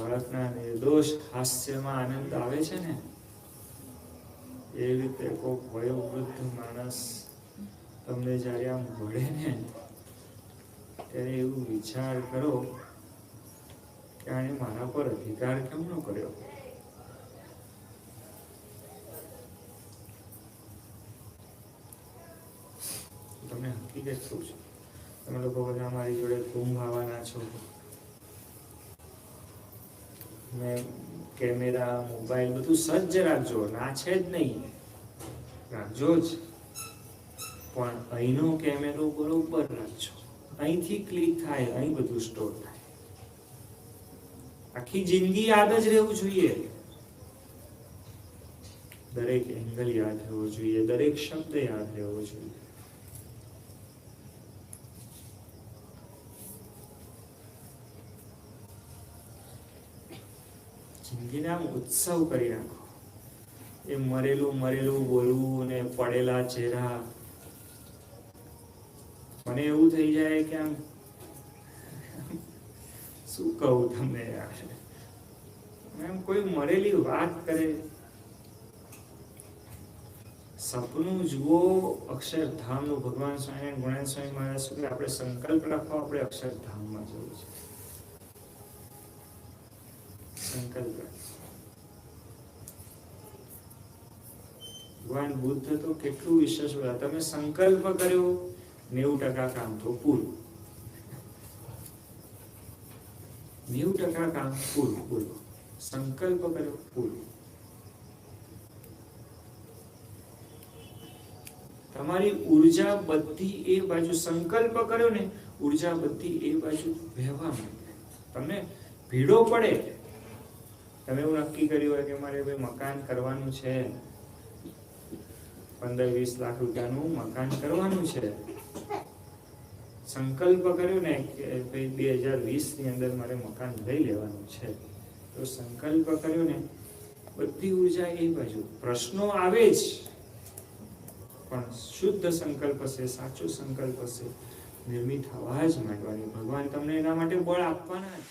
બાળકના નિર્દોષ હાસ્યમાં આનંદ આવે છે ને? એ રીતે કોઈક વયોવૃદ્ધ માણસ તમને જ્યારે આમ ભળે ને, ત્યારે એવું વિચાર કરો કે આને મારા પર અધિકાર કેમ ન કર્યો? તમને હકીકત શું છે. તમે લોકો બધા મારી જોડે કુંભ આવવાના છો. કેમેરા, મોબાઈલ બધું સજ્જ રાખજો. ના છે જ નહીં. રાખજો જ. પણ અહીંનો કેમેરો બરોબર રાખજો. અહીંથી ક્લિક થાય, અહીં બધું સ્ટોર થાય. આખી જિંદગી યાદ જ રહેવું જોઈએ. દરેક એંગલ યાદ રહેવો જોઈએ, દરેક શબ્દ યાદ રહેવો જોઈએ. જિંદગીને આમ ઉત્સવ કરી નાખો. એ મરેલું મરેલું બોલવું ને પડેલા ચહેરા. મને એવું થઈ જાય કે આમ શું કહું તમને યાર? એમ કોઈ મરેલી વાત કરે. સપનું જુઓ અક્ષરધામનું ભગવાન સ્વામી ગુણાન સ્વામી મહારાજ કહે, આપણે સંકલ્પ રાખો આપણે અક્ષરધામમાં જવું છે. ભગવાન બુદ્ધ તો કેટલું વિશેષ તમે સંકલ્પ કર્યો, નેવું ટકા કામ તો પૂરું. નેવું ટકા કામ પૂરું પૂરું. સંકલ્પ કર્યો, પૂરું. તમારી ઊર્જા બધી એ બાજુ સંકલ્પ કર્યો ને, ઊર્જા બધી એ બાજુ વહેવા માંડે. તમને ભીડો પડે તમે એવું નક્કી કર્યું હોય કે મારે ભાઈ મકાન કરવાનું છે? પંદર વીસ લાખ રૂપિયાનું મકાન કરવાનું છે? સંકલ્પ કર્યો ને કે ભાઈ બે હજાર વીસની અંદર મારે મકાન લઈ લેવાનું છે. તો સંકલ્પ કર્યો ને, બધી ઊર્જા એ બાજુ. પ્રશ્નો આવે જ. પણ શુદ્ધ સંકલ્પ છે, સાચો સંકલ્પ છે, નિર્મિત થવા જ માંડવાની. ભગવાન તમને એના માટે બળ આપવાના જ.